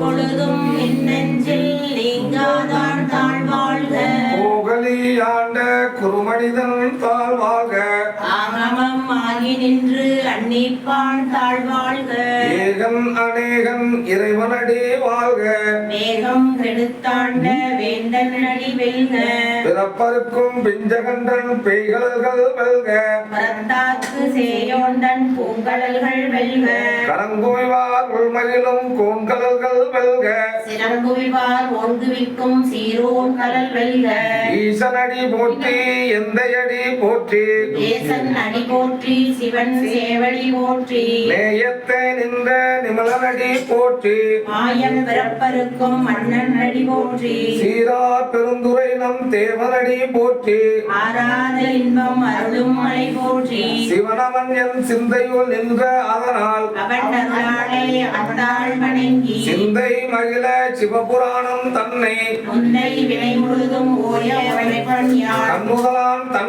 எப்பொழுதும் என் நெஞ்சில் நீங்காதான் தாழ்வாழ்க போகலி ஆண்ட குருமனிதன் தாழ்வாக ஆகமம் ஆகி நின்று அன்னிப்பான் தாழ்வாழ்க ஏகன் அநேகன் இறைவனடி வாழ்க. மேகம் கெடுத்தாண்ட வேந்தன் அடி வெல்க. பிறப்பருக்கும் பிஞ்சகன்றன் பெய்கடல்கள் வெல்க. பரத்தாக்கு சேயோண்டன் பூங்கடல்கள் வெல்க. கரங்குவிவார் உள்மயிலும் கோண்கடல்கள் வெல்க. சிறங்குவிவார் ஓங்குவிக்கும் சீரோன் கடல் வெல்க. ஈசனடி போற்றி எந்தையடி போற்றி. தேசன் அடி போற்றி சிவன் சேவடி போற்றி. நேயத்தை நின்ற நிமலனடி போற்றி. மாயம் பிறப்பருக்கும் மன்னன் அடி போற்றி. சீரா பெருந்துரை நம் தேவனடி போற்றி. ஆராத இன்பம் அருளும் மலை போற்றி. சிவனவன் என் சிந்தையுள் நின்ற அதனால். அவன் அருளாலே அந்தாள் வணங்கி. சிந்தை மகிழ சிவபுராணம் தன்னை. முன்னை வினை முழுதும் ஓய உரைப்பன் யாழ் கண்முதலான் தன்